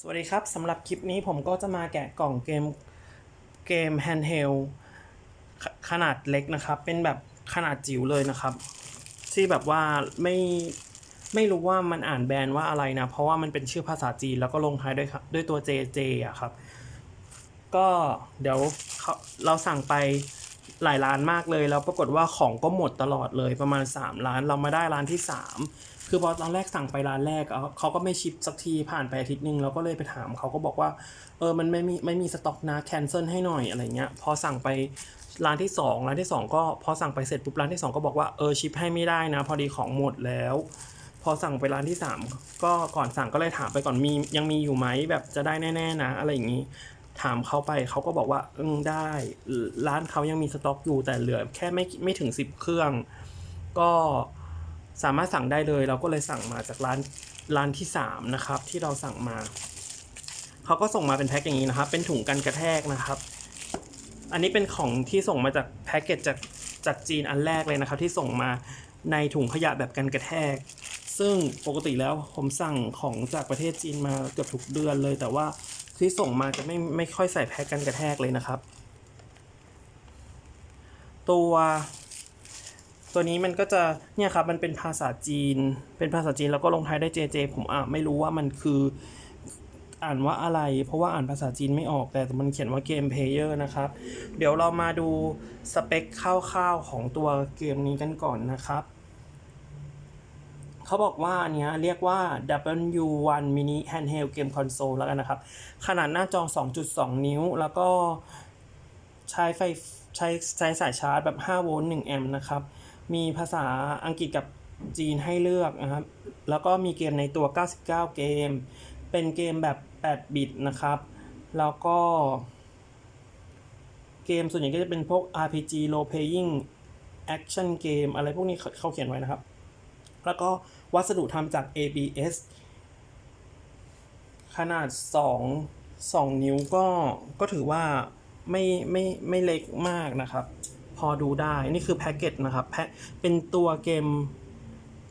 สวัสดีครับสำหรับคลิปนี้ผมก็จะมาแกะกล่องเกมเกมแฮนด์เฮลขนาดเล็กนะครับ เป็นแบบขนาดจิ๋วเลยนะครับ ที่แบบว่าไม่ไม่รู้ว่ามันอ่านแบรนด์ว่าอะไรนะ เพราะว่ามันเป็นชื่อภาษาจีนแล้วก็ลงท้ายด้วยด้วยตัว JJ อะครับ ก็เดี๋ยวเขาเราสั่งไปหลายร้านมากเลย แล้วปรากฏว่าของก็หมดตลอดเลยประมาณ 3 ร้านเรามาได้ร้านที่ 3 คือพอตอนแรกสั่งไปร้านแรกเขาก็ไม่ชิปสักทีผ่านไปอาทิตย์หนึงเราก็เลยไปถามเขาก็บอกว่า เออมันไม่มีไม่มีสต็อกนะแคนเซิลให้หน่อยอะไรเงี้ยพอสั่งไปร้านที่ 2 ร้านที่ 2 ก็พอสั่งไปเสร็จปุ๊บร้านที่ 2 ก็บอกว่าเออชิปให้ไม่ได้นะ พอดีของหมดแล้ว พอสั่งไปร้านที่ 3 ก็ก่อนสั่งก็เลยถามไปก่อนมียังมีอยู่ไหมแบบจะได้แน่ๆนะอะไรอย่างนี้ ถามเขาไปเขาก็บอกว่าอืมได้ร้านเขายังมีสต็อกอยู่แต่เหลือแค่ไม่ไม่ถึง 10 เครื่อง ก็ สามารถสั่งได้เลย เราก็เลยสั่งมาจากร้านร้านที่ 3 นะครับ ที่เราสั่งมา เขาก็ส่งมาเป็นแพ็คอย่างนี้นะครับ เป็นถุงกันกระแทกนะครับ อันนี้เป็นของที่ส่งมาจากแพ็กเกจจากจากจีนอันแรกเลยนะครับ ที่ส่งมาในถุงขยะแบบกันกระแทก ซึ่งปกติแล้วผมสั่งของจากประเทศจีนมาเกือบทุกเดือนเลย แต่ว่าที่ส่งมาจะไม่ไม่ค่อยใส่แพ็กกันกระแทกเลยนะครับ ตัว ตัวนี้มันก็จะเนี่ยครับมันเป็นภาษาจีน เป็นภาษาจีนแล้วก็ลงท้ายได้ JJ ผมอะไม่รู้ว่ามันคืออ่านว่าอะไร เพราะว่าอ่านภาษาจีนไม่ออกแต่มันเขียนว่าเกมเพลเยอร์นะครับ เดี๋ยวเรามาดูสเปคคร่าวๆของตัวเกมนี้กันก่อนนะครับ เขาบอกว่าอันเนี้ยเรียกว่า W1 Mini Handheld Game Console แล้วกันนะครับ ขนาดหน้าจอ 2.2 นิ้ว แล้วก็ใช้ไฟใช้ใช้สายชาร์จแบบ 5 โวลต์ 1 แอมป์นะครับ มีภาษาอังกฤษกับจีนให้เลือกนะครับ แล้วก็มีเกมในตัว 99 เกม เป็นเกมแบบ 8 บิตนะครับ แล้วก็ เกมส่วนใหญ่ก็จะเป็นพวก RPG role playing action game อะไรพวกนี้เขาเขาเขียนไว้นะครับ แล้วก็วัสดุทำจาก ABS ขนาด 2 2 นิ้วก็ก็ถือว่าไม่ไม่ไม่เล็กมากนะครับ พอดูได้ นี่คือแพ็กเกจนะครับแพ็เป็นตัวเกม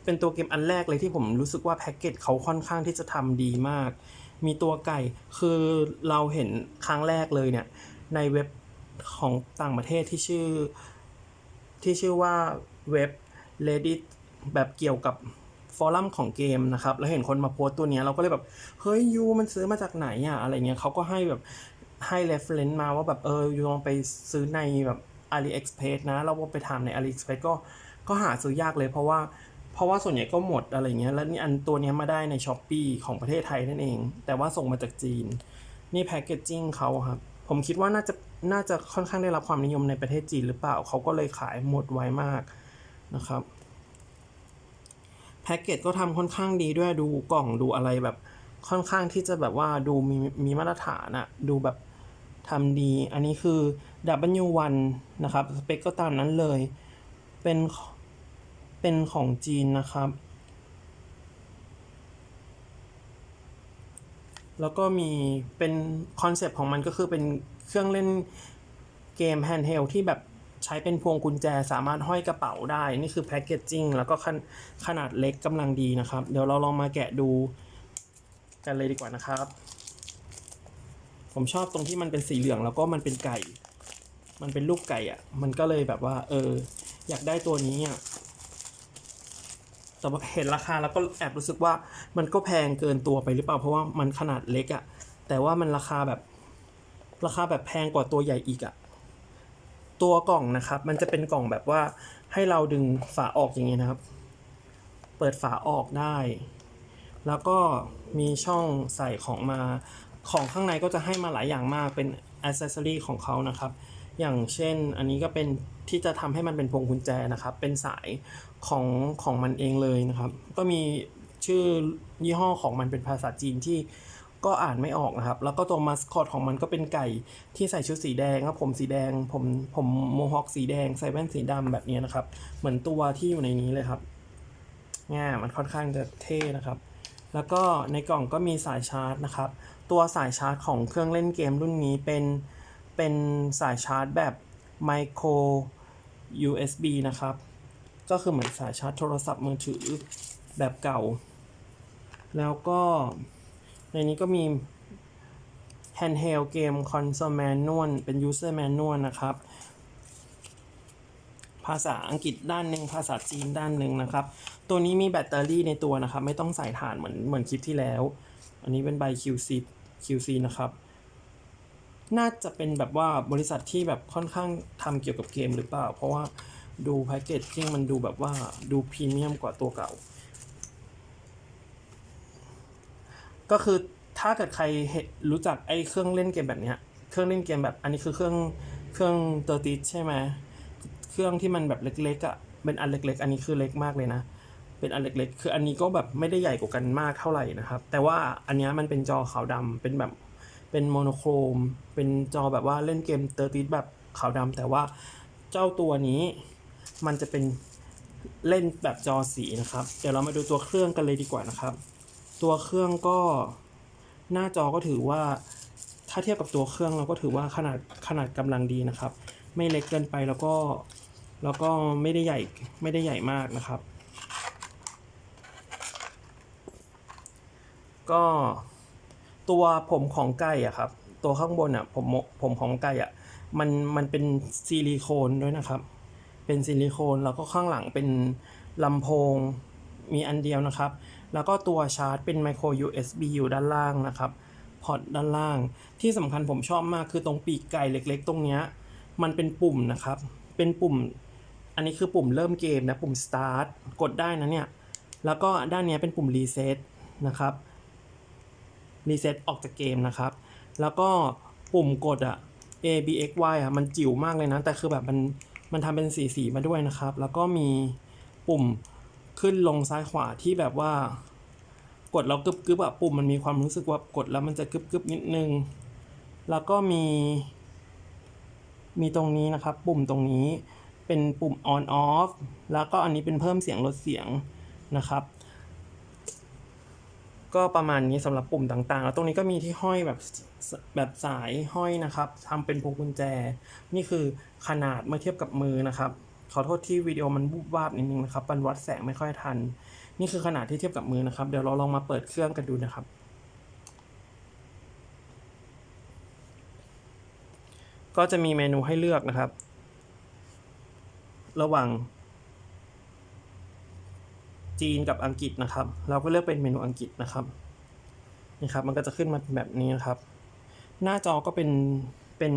เป็นตัวเกมอันแรกเลยที่ผมรู้สึกว่าแพ็กเกจเขาค่อนข้างที่จะทำดีมาก มีตัวไก่ คือเราเห็นครั้งแรกเลยเนี่ย ในเว็บของต่างประเทศที่ชื่อ ที่ชื่อว่าเว็บ Reddit แบบเกี่ยวกับฟอรัมของเกมนะครับ แล้วเห็นคนมาโพสต์ตัวนี้เราก็เลยแบบ เฮ้ยยูมันซื้อมาจากไหนอะอะไรเงี้ยเขาก็ให้แบบให้ reference มาว่าแบบเออยูลองไปซื้อในแบบ AliExpress นะ เราไปถามใน AliExpress ก็ก็หาซื้อยากเลยเพราะว่าเพราะว่าส่วนใหญ่ก็หมดอะไรเงี้ยแล้วนี่อันตัวนี้มาได้ใน s h อ p e e ของประเทศไทยนั่นเอง แต่ว่าส่งมาจากจีน นี่แพ c เกจจิ้งเขาครับ ผมคิดว่าน่าจะน่าจะค่อนข้างได้รับความนิยมในประเทศจีนหรือเปล่าเขาก็เลยขายหมดไวมากนะครับแพ็กเกจก็ทำค่อนข้างดีด้วยดูกล่องดูอะไรแบบค่อนข้างที่จะแบบว่าดูมีมีมาตรฐานอะดูแบบทำดี อันนี้คือ W1 นะครับ สเปคก็ตามนั้นเลย เป็น เป็นของจีนนะครับ แล้วก็มี เป็นคอนเซปต์ของมันก็คือเป็นเครื่องเล่นเกมแฮนด์เฮลที่แบบใช้เป็นพวงกุญแจสามารถห้อยกระเป๋าได้ นี่คือแพคเกจจิ้งแล้วก็ขนขนาดเล็กกำลังดีนะครับ เดี๋ยวเราลองมาแกะดูกันเลยดีกว่านะครับ ผมชอบตรงที่มันเป็นสีเหลืองแล้วก็มันเป็นไก่ มันเป็นลูกไก่อะ่ะ มันก็เลยแบบว่า เออ อยากได้ตัวนี้อะแต่ว่าเห็นราคาแล้วก็แอบรู้สึกว่ามันก็แพงเกินตัวไปหรือเปล่าเพราะว่ามันขนาดเล็กอะ่ะ แต่ว่ามันราคาแบบราคาแบบแพงกว่าตัวใหญ่อีกอะ่ะ ตัวกล่องนะครับ มันจะเป็นกล่องแบบว่าให้เราดึงฝาออกอย่างนี้นะครับ เปิดฝาออกได้ แล้วก็มีช่องใส่ของมาของข้างในก็จะให้มาหลายอย่างมากเป็นอ c เซสซอรีของเขานะครับ อย่างเช่นอันนี้ก็เป็นที่จะทำให้มันเป็นพวงกุญแจนะครับ เป็นสายของของมันเองเลยนะครับ ก็มีชื่อยี่ห้อของมันเป็นภาษาจีนที่ก็อ่านไม่ออกนะครับ แล้วก็ตัวมาสคอตของมันก็เป็นไก่ที่ใส่ชุดสีแดงครับผมสีแดง ผมผมโมฮอคสีแดง ใส่แว่นสีดำแบบนี้นะครับ เหมือนตัวที่อยู่ในนี้เลยครับง่ามันค่อนข้างจะเท่นะครับ แล้วก็ในกล่องก็มีสายชาร์จนะครับ ตัวสายชาร์จของเครื่องเล่นเกมรุ่นนี้เป็น เป็นสายชาร์จแบบ micro USB นะครับ ก็คือเหมือนสายชาร์จโทรศัพท์มือถือแบบเก่า แล้วก็ในนี้ก็มี handheld game console manual เป็น user manual นะครับ ภาษาอังกฤษด้านหนึ่งภาษาจีนด้านหนึ่งนะครับ ตัวนี้มีแบตเตอรี่ในตัวนะครับ ไม่ต้องใส่ถ่านเหมือนเหมือนคลิปที่แล้ว อันนี้เป็นใบ QC QC นะครับ น่าจะเป็นแบบว่าบริษัทที่แบบค่อนข้างทำเกี่ยวกับเกมหรือเปล่า เพราะว่าดูแพ็กเกจจิ้งมันดูแบบว่าดูพรีเมียมกว่าตัวเก่า ก็คือถ้าเกิดใครเห็นรู้จักไอ้เครื่องเล่นเกมแบบเนี้ยเครื่องเล่นเกมแบบอันนี้คือเครื่องเครื่องเตอร์ติใช่ไหมเครื่องที่มันแบบเล็กๆอะ่ะเป็นอันเล็ก ๆ อันนี้คือเล็กมากเลยนะเป็นอันเล็กๆ คืออันนี้ก็แบบไม่ได้ใหญ่กว่ากันมากเท่าไหร่นะครับ แต่ว่าอันนี้มันเป็นจอขาวดำเป็นแบบ เป็นโมโนโครม เป็นจอแบบว่าเล่นเกมเตอร์ติแบบขาวดำแต่ว่าเจ้าตัวนี้มันจะเป็นเล่นแบบจอสีนะครับ เดี๋ยวเรามาดูตัวเครื่องกันเลยดีกว่านะครับ ตัวเครื่องก็หน้าจอก็ถือว่าถ้าเทียบกับตัวเครื่องเราก็ถือว่าขนาดขนาดกำลังดีนะครับ ไม่เล็กเกินไปแล้วก็แล้วก็ไม่ได้ใหญ่ไม่ได้ใหญ่มากนะครับ ก็ ตัวผมของไก่อะครับ ตัวข้างบนอะผมผมของไก่อะมันมันเป็นซิลิโคนด้วยนะครับ เป็นซิลิโคนแล้วก็ข้างหลังเป็นลำโพงมีอันเดียวนะครับ แล้วก็ตัวชาร์จเป็น micro USB อยู่ด้านล่างนะครับพอร์ตด้านล่าง ที่สำคัญผมชอบมากคือตรงปีกไก่เล็ก ๆ ตรงเนี้ยมันเป็นปุ่มนะครับ เป็นปุ่ม อันนี้คือปุ่มเริ่มเกมนะ ปุ่ม start กดได้นะเนี่ย แล้วก็ด้านเนี้ยเป็นปุ่ม reset นะครับ reset ออกจากเกมนะครับ แล้วก็ปุ่มกดอะ A B X Y อะมันจิ๋วมากเลยนะ แต่คือแบบมันมันทำเป็นสีสีมาด้วยนะครับ แล้วก็มีปุ่มขึ้นลงซ้ายขวาที่แบบว่า กดแล้วกึบกึบอะปุ่มมันมีความรู้สึกว่ากดแล้วมันจะกึบกึบนิดนึง แล้วก็มี มีตรงนี้นะครับ ปุ่มตรงนี้เป็นปุ่ม on off แล้วก็อันนี้เป็นเพิ่มเสียงลดเสียงนะครับ ก็ประมาณนี้สำหรับปุ่มต่างๆ แล้วตรงนี้ก็มีที่ห้อยแบบสแบบสายห้อยนะครับทำเป็นพวงกุญแจ นี่คือขนาดเมื่อเทียบกับมือนะครับ ขอโทษที่วิดีโอมันวูบวาบนิดนึงนะครับมันวัดแสงไม่ค่อยทัน นี่คือขนาดที่เทียบกับมือนะครับ เดี๋ยวเราลองมาเปิดเครื่องกันดูนะครับ ก็จะมีเมนูให้เลือกนะครับ ระหว่าง จีนกับอังกฤษนะครับ เราก็เลือกเป็นเมนูอังกฤษนะครับนี่ครับ มันก็จะขึ้นมาเป็นแบบนี้นะครับ หน้าจอก็เป็นเป็น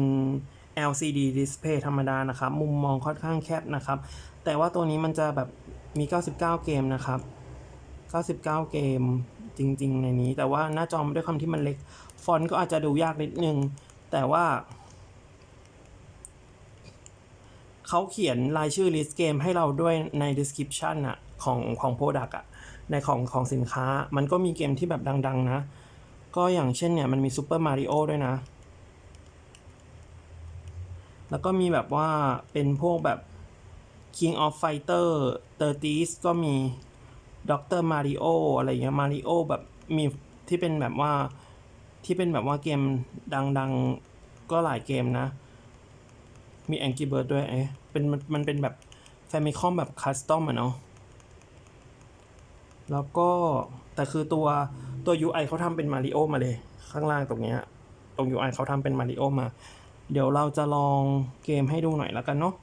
LCD display ธรรมดานะครับ มุมมองค่อนข้างแคบนะครับ แต่ว่าตัวนี้มันจะแบบมี 99 เกมนะครับ 99 เกมจริง ๆ ในนี้ แต่ว่าหน้าจอด้วยความที่มันเล็ก ฟอนต์ก็อาจจะดูยากนิดนึง แต่ว่าเขาเขียนรายชื่อ list เกมให้เราด้วยใน description อะ ของของ product อะในของของสินค้า มันก็มีเกมที่แบบดัง ๆ นะ ก็อย่างเช่นเนี่ย มันมี Super Mario ด้วยนะ แล้วก็มีแบบว่าเป็นพวกแบบ King of Fighter 30 ก็มี Dr. Mario อะไรเงี้ย Mario แบบมีที่เป็นแบบว่าที่เป็นแบบว่าเกมดังๆ ก็หลายเกมนะ มี Angry Bird ด้วยเอ๊ะเป็นมันมันเป็นแบบ Famicom แบบคัสตอมอะเนาะ แล้วก็แต่คือตัวตัว UI เขาทำเป็นมาริโอมาเลย ข้างล่างตรงเนี้ยตรง UI เขาทำเป็นมาริโอมา เดี๋ยวเราจะลองเกมให้ดูหน่อยแล้วกันเนาะ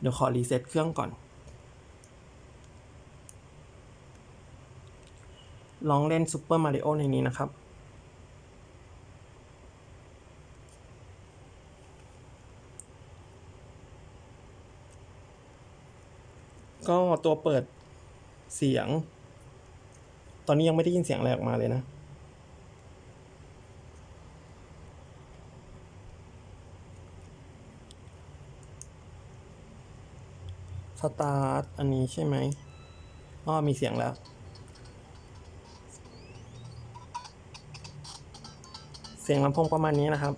เดี๋ยวขอรีเซ็ตเครื่องก่อน ลองเล่น Super Mario ในนี้นะครับก็ตัวเปิด เสียง ตอนนี้ยังไม่ได้ยินเสียงอะไรออกมาเลยนะ สตาร์ทอันนี้ใช่ไหมอ้อมีเสียงแล้วเสียงลำโพงประมาณนี้นะครับ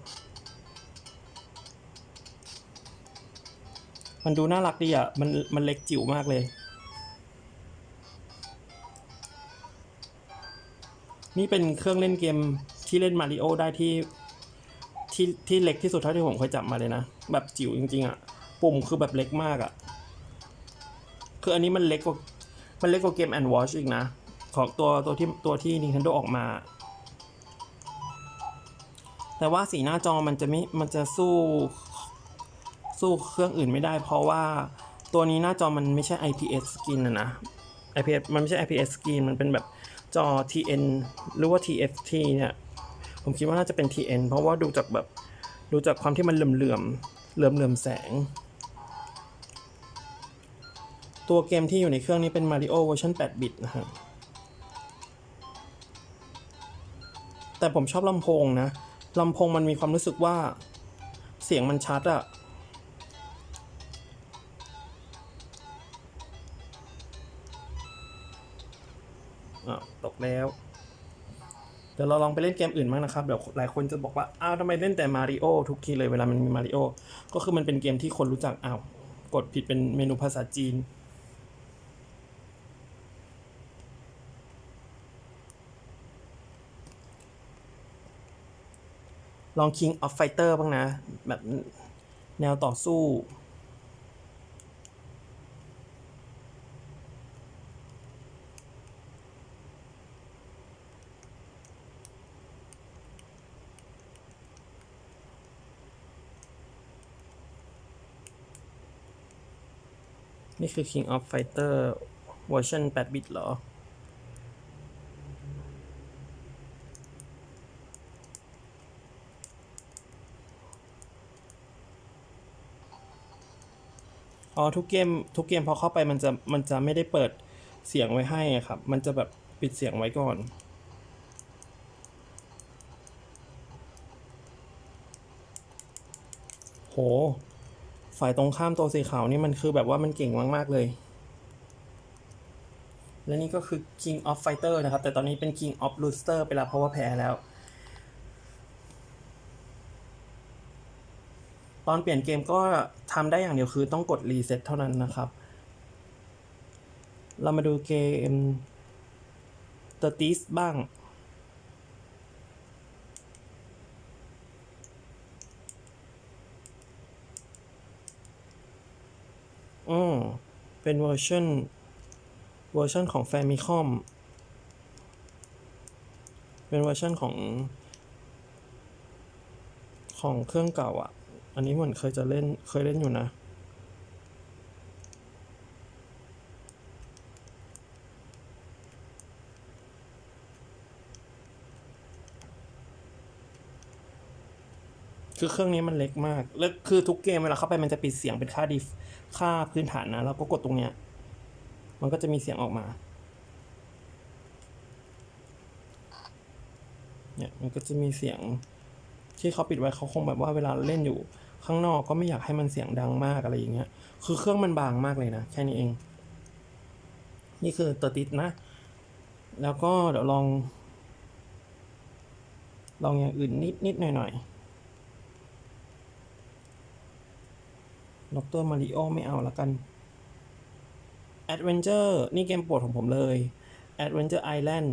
มันดูน่ารักดีอะ มันมันเล็กจิ๋วมากเลย นี่เป็นเครื่องเล่นเกมที่เล่นมาริโอได้ที่ที่ที่เล็กที่สุดเท่าที่ผมเคยจับมาเลยนะ แบบจิ๋วจริง ๆอะ ปุ่มคือแบบเล็กมากอะ คืออันนี้มันเล็กกว่ามันเล็กกว่าเกม and watch อีกนะ ของตัวตัวที่ตัวที่ Nintendo ออกมา แต่ว่าสีหน้าจอมันจะไม่มันจะสู้สู้เครื่องอื่นไม่ได้ เพราะว่าตัวนี้หน้าจอมันไม่ใช่ IPS skin นะนะ IPS มันไม่ใช่ IPS skin มันเป็นแบบ จอ TN หรือว่า TFT เนี่ย ผมคิดว่าน่าจะเป็น TN เพราะว่าดูจากแบบ ดูจากความที่มันเหลื่อมเหลื่อมเหลื่อมเหลื่อมแสง ตัวเกมที่อยู่ในเครื่องนี้เป็น Mario เวอร์ชัน8 บิตนะครับแต่ผมชอบลำโพงนะ ลำโพงมันมีความรู้สึกว่า เสียงมันชัดอะ แล้ว เดี๋ยวเราลองไปเล่นเกมอื่นบ้างนะครับเดี๋ยวหลายคนจะบอกว่า อ้าวทำไมเล่นแต่มาริโอทุกทีเลยเวลามันมีมาริโอก็คือมันเป็นเกมที่คนรู้จักอ้าวกดผิดเป็นเมนูภาษาจีน ลอง King of Fighter บ้างนะ แบบแนวต่อสู้ นี่คือ King of Fighter เวอร์ชัน8 บิตเหรอ อ๋อ ทุกเกม ทุกเกมพอเข้าไปมันจะ มันจะไม่ได้เปิดเสียงไว้ให้ครับ มันจะแบบปิดเสียงไว้ก่อนโห ฝ่ายตรงข้ามตัวสีขาวนี่มันคือแบบว่ามันเก่งมาก ๆ เลย และนี่ก็คือ King of Fighter นะครับ แต่ตอนนี้เป็น King of Rooster ไปแล้วเพราะว่าแพ้แล้ว ตอนเปลี่ยนเกมก็ทำได้อย่างเดียวคือต้องกดรีเซ็ตเท่านั้นนะครับ เรามาดูเกม The t i s บ้าง อ๋อเป็นเวอร์ชันเวอร์ชันของแฟมิคอมเป็นเวอร์ชันของ ของเครื่องเก่าอะ อันนี้เหมือนเคยจะเล่นเคยเล่นอยู่นะ คือเครื่องนี้มันเล็กมากแล้วคือทุกเกมเวลาเข้าไปมันจะปิดเสียงเป็นค่าดิฟค่าพื้นฐานนะแล้วก็กดตรงเนี้ย มันก็จะมีเสียงออกมา เนี่ยมันก็จะมีเสียงที่เขาปิดไว้เขาคงแบบว่าเวลาเล่นอยู่ข้างนอกก็ไม่อยากให้มันเสียงดังมากอะไรอย่างเงี้ย คือเครื่องมันบางมากเลยนะ แค่นี้เอง นี่คือตัวติดนะ แล้วก็เดี๋ยวลอง ลองอย่างอื่นนิดนิดหน่อยหน่อย ดรมาริโอไม่เอาละกัน Adventure นี่เกมโปรดของผมเลย Adventure Island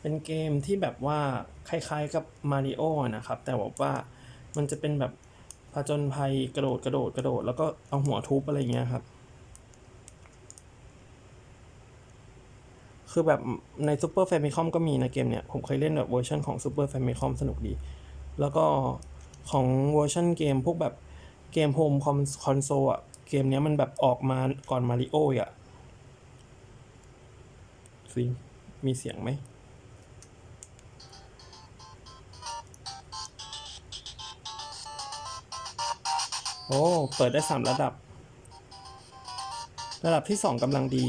เป็นเกมที่แบบว่าคล้ายๆกับมาริโอนะครับ แต่บอกว่ามันจะเป็นแบบผจญภัยกระโดดกระโดดกระโดด แล้วก็เอาหัวทุบอะไรเงี้ยครับ คือแบบใน Super Famicom ก็มีนะเกมเนี่ยผมเคยเล่นแบบเวอร์ชันของ Super Famicom สนุกดี แล้วก็ ของเวอร์ชันเกมพวกแบบเกมโฮมคอมคอนโซลอะเกมเนี้ยมันแบบออกมาก่อนมาริโออะสิมีเสียงไหมโอ้ เปิดได้สามระดับ ระดับที่สองกำลังดี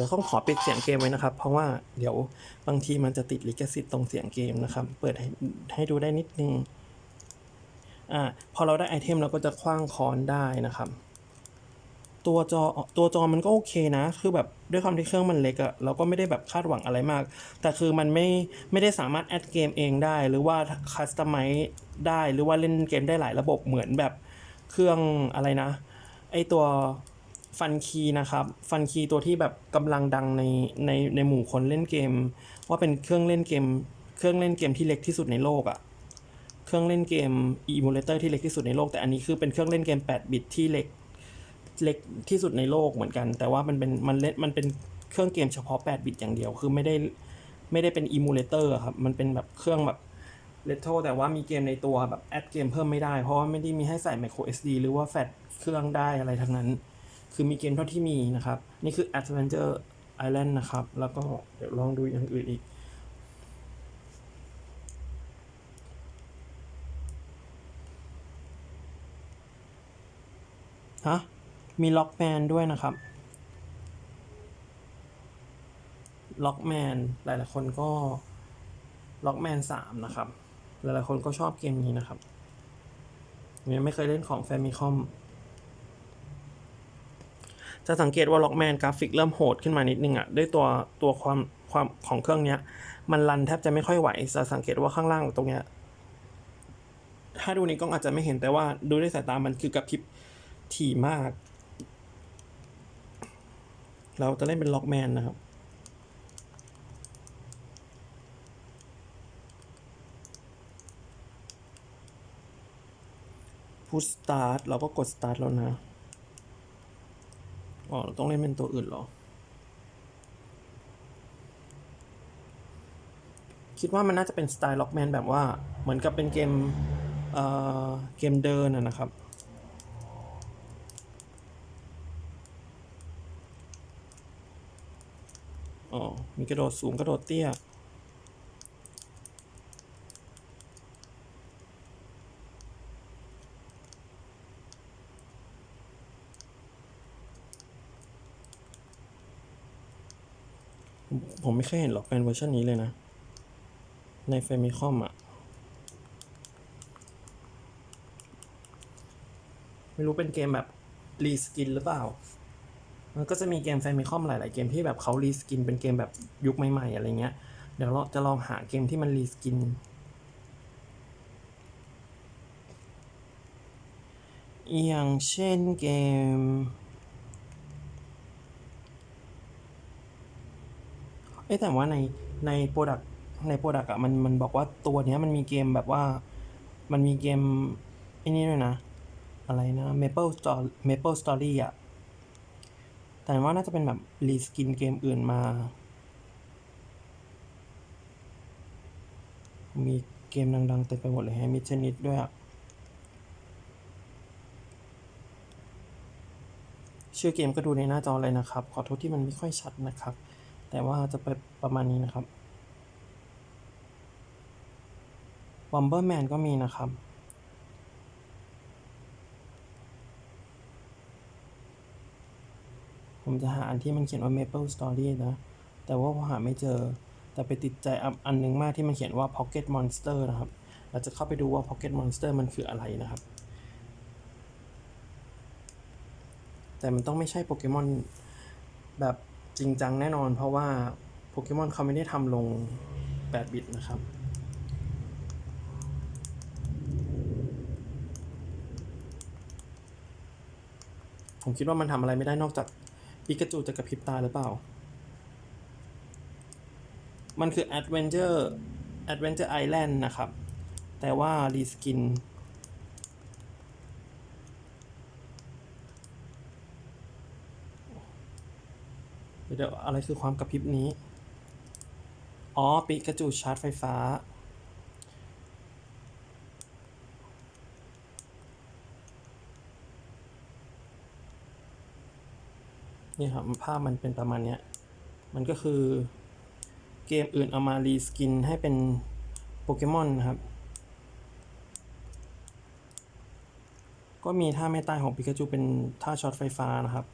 ดี๋ยวต้องขอปิดเสียงเกมไว้นะครับ เพราะว่าเดี๋ยวบางทีมันจะติดลิขสิทธิ์ตรงเสียงเกมนะครับ เปิดให้ให้ดูได้นิดนึงอ่าพอเราได้ไอเทมเราก็จะคว้างค้อนได้นะครับ ตัวจอตัวจอมันก็โอเคนะ คือแบบด้วยความที่เครื่องมันเล็กอะเราก็ไม่ได้แบบคาดหวังอะไรมาก แต่คือมันไม่ไม่ได้สามารถแอดเกมเองได้ หรือว่าคัสตอมไมซ์ได้หรือว่าเล่นเกมได้หลายระบบเหมือนแบบเครื่องอะไรนะ ไอตัว ฟันคีนะครับ ฟันคีตัวที่แบบกำลังดังในในในหมู่คนเล่นเกม ว่าเป็นเครื่องเล่นเกม เครื่องเล่นเกมที่เล็กที่สุดในโลกอะเครื่องเล่นเกม emulator ที่เล็กที่สุดในโลก แต่อันนี้คือเป็นเครื่องเล่นเกม 8 บิตที่เล็กเล็กที่สุดในโลกเหมือนกัน แต่ว่ามันเป็นมันเล่นมันเป็นเครื่องเกมเฉพาะ 8 บิตอย่างเดียว คือไม่ได้ไม่ได้เป็นอิมูเลเตอร์ครับ มันเป็นแบบเครื่องแบบเรโทแต่ว่ามีเกมในตัวแบบแอดเกมเพิ่มไม่ได้ เพราะว่าไม่ได้มีให้ใส่ micro SD หรือว่าแฟลชเครื่องได้อะไรทั้งนั้น คือมีเกมเท่าที่มีนะครับ นี่คือ Adventure Island นะครับ แล้วก็เดี๋ยวลองดูอย่างอื่นอีก ฮะ มีล็อกแมนด้วยนะครับล็อกแมนหลายๆคนก็ล็อกแมนสามนะครับ หลายๆคนก็ชอบเกมนี้นะครับยังไม่เคยเล่นของแฟมิคอม จะสังเกตว่าล็อกแมนกราฟิกเริ่มโหดขึ้นมานิดนึงอะ่ะด้วยตัวตัวความความของเครื่องเนี้ย มันรันแทบจะไม่ค่อยไหวจะสังเกตว่าข้างล่างตรงเนี้ยถ้าดูในกล้องอาจจะไม่เห็นแต่ว่าดูด้วยสายตามันคือกระพริบถี่มาก เราจะเล่นเป็นล็อกแมนนะครับพุชสตาร์ทเราก็กดสตาร์ทแล้วนะ อ๋อเราต้องเล่นเป็นตัวอื่นเหรอ คิดว่ามันน่าจะเป็นสไตล์ล็อกแมนแบบว่าเหมือนกับเป็นเกม เอ่อ เกมเดินนะนะครับอ๋อมีกระโดดสูงกระโดดเตี้ย ผมไม่เคยเห็นหรอกเป็นเวอร์ชันนี้เลยนะ ในเฟมิคอมอะ ไม่รู้เป็นเกมแบบ รีสกินหรือเปล่า มันก็จะมีเกมแฟมิคอมหลาย ๆ เกมที่แบบเขารีสกินเป็นเกมแบบยุคใหม่ ๆ อะไรเงี้ย เดี๋ยวเราจะลองหาเกมที่มันรีสกิน อย่างเช่นเกม เอ้แต่ว่าในในโปรดักในโปรดักอะมันมันบอกว่าตัวเนี้ยมันมีเกมแบบว่า มันมีเกมไอ้นี่ด้วยนะ อะไรนะ Maple Story Maple Story อะแต่ว่าน่าจะเป็นแบบรีสกินเกมอื่นมา มีเกมดังๆเต็มไปหมดเลยฮะมีเทนนิสด้วยอะชื่อเกมก็ดูในหน้าจอเลยนะครับ ขอโทษที่มันไม่ค่อยชัดนะครับ แต่ว่าจะไปประมาณนี้นะครับ Bomberman ก็มีนะครับ ผมจะหาอันที่มันเขียนว่า Maple Story นะ แต่ว่าผมหาไม่เจอ แต่ไปติดใจอันหนึงมากที่มันเขียนว่า Pocket Monster นะครับ เราจะเข้าไปดูว่า Pocket Monster มันคืออะไรนะครับ แต่มันต้องไม่ใช่โปเกมอนแบบ จริงจังแน่นอนเพราะว่าโปเกมอนเขาไม่ได้ทำลง 8 บิตนะครับ ผมคิดว่ามันทำอะไรไม่ได้นอกจากปิกาจูจะกระพริบตาหรือเปล่า มันคือ Adventure Adventure Island นะครับ แต่ว่ารีสกิน เดี๋ยวอะไรคือความกระพริบนี้ อ๋อปิกาจูชาร์จไฟฟ้า นี่ครับภาพมันเป็นประมาณเนี้ย มันก็คือเกมอื่นเอามารีสกินให้เป็นโปเกมอนนะครับ ก็มีท่าไม่ตายของปิกาจูเป็นท่าช็อตไฟฟ้านะครับ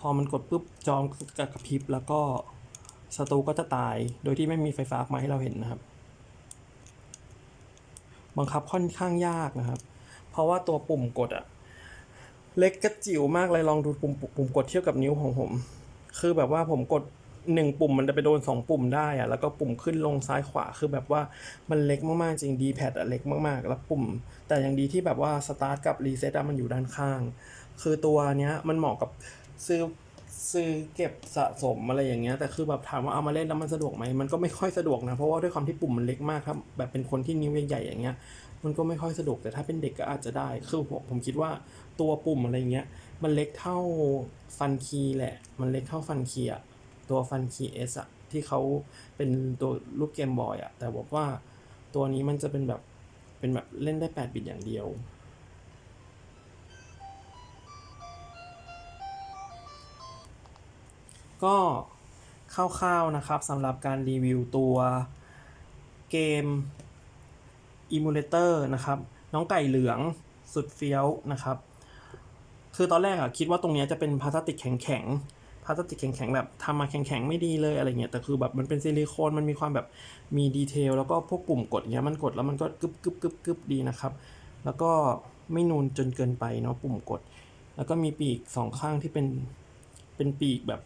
พอมันกดปุ๊บจอมนก็กระพริบแล้วก็ศัตรูก็จะตาย โดยที่ไม่มีไฟฟ้ามาให้เราเห็นนะครับ บังคับค่อนข้างยากนะครับ เพราะว่าตัวปุ่มกดอะเล็กกระจิ๋วมากเลยลองดูปุ่มปุ่มกดเทียบกับนิ้วของผม คือแบบว่าผมกดหนึ่งปุ่มมันจะไปโดนสองปุ่มได้อะแล้วก็ปุ่มขึ้นลงซ้ายขวาคือแบบว่ามันเล็กมากๆจริงดีแพดอะเล็กมากๆ แล้วปุ่ม แต่อย่างดีที่แบบว่าสตาร์ทกับรีเซ็ตอะมันอยู่ด้านข้าง คือตัวเนี้ยมันเหมาะกับ ซื้อซื้อเก็บสะสมอะไรอย่างเงี้ยแต่คือแบบถามว่าเอามาเล่นแล้วมันสะดวกไหมมันก็ไม่ค่อยสะดวกนะเพราะว่าด้วยความที่ปุ่มมันเล็กมากครับแบบเป็นคนที่นิ้วใหญ่ๆอย่างเงี้ยมันก็ไม่ค่อยสะดวกแต่ถ้าเป็นเด็กก็อาจจะได้ คือผมผมคิดว่าตัวปุ่มอะไรเงี้ยมันเล็กเท่าฟันคีย์แหละ มันเล็กเท่าฟันคีย์อะตัวฟันคีเอสอะที่เขาเป็นตัวรูปเกมบอยอะแต่บอกว่าตัวนี้มันจะเป็นแบบเป็นแบบเล่นได้ 8 บิตอย่างเดียว ก็คร่าวๆนะครับสำหรับการรีวิวตัวเกม Emulator นะครับ น้องไก่เหลืองสุดเฟี้ยวนะครับ คือตอนแรกอะคิดว่าตรงนี้จะเป็นพลาสติกแข็งๆพลาสติกแข็งๆแบบทำมาแข็งๆไม่ดีเลยอะไรเงี้ยแต่คือแบบมันเป็นซิลิโคนมันมีความแบบมีดีเทลแล้วก็พวกปุ่มกดเงี้ยมันกดแล้วมันก็กึบกึบกึบกึบดีนะครับ แล้วก็ไม่นูนจนเกินไปเนาะปุ่มกด แล้วก็มีปีกสองข้างที่เป็นเป็นปีกแบบ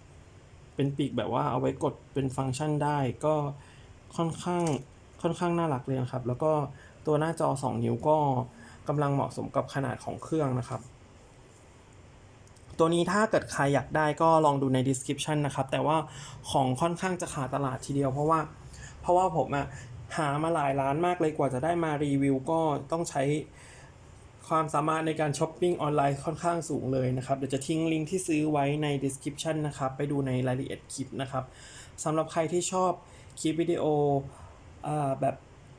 เป็นปีกแบบว่าเอาไว้กดเป็นฟังก์ชันได้ก็ค่อนข้างค่อนข้างน่ารักเลยนะครับ แล้วก็ตัวหน้าจอ 2 นิ้วก็กำลังเหมาะสมกับขนาดของเครื่องนะครับ ตัวนี้ถ้าเกิดใครอยากได้ก็ลองดูใน description นะครับ แต่ว่าของค่อนข้างจะขาดตลาดทีเดียวเพราะว่า เพราะว่าผมอะหามาหลายร้านมากเลยกว่าจะได้มารีวิวก็ต้องใช้ ความสามารถในการช้อปปิ้งออนไลน์ค่อนข้างสูงเลยนะครับ เดี๋ยวจะทิ้งลิงก์ที่ซื้อไว้ใน description นะครับ ไปดูในรายละเอียดคลิปนะครับสำหรับใครที่ชอบคลิปวิดีโอแบบ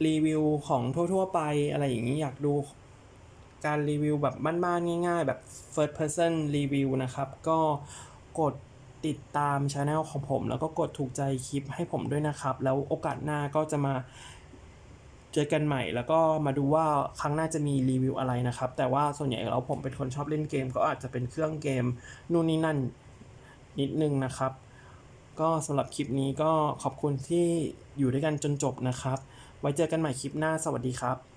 รีวิวของทั่ว ๆ ไปอะไรอย่างนี้อยากดูการรีวิวแบบบ้านๆง่าย ๆ แบบ first person review นะครับ ก็กดติดตามช anel ของผม แล้วก็กดถูกใจคลิปให้ผมด้วยนะครับ แล้วโอกาสหน้าก็จะมา เจอกันใหม่แล้วก็มาดูว่าครั้งหน้าจะมีรีวิวอะไรนะครับ แต่ว่าส่วนใหญ่แล้วผมเป็นคนชอบเล่นเกม ก็อาจจะเป็นเครื่องเกมนู่นนี่นั่นนิดนึงนะครับ ก็สำหรับคลิปนี้ก็ขอบคุณที่อยู่ด้วยกันจนจบนะครับ ไว้เจอกันใหม่คลิปหน้าสวัสดีครับ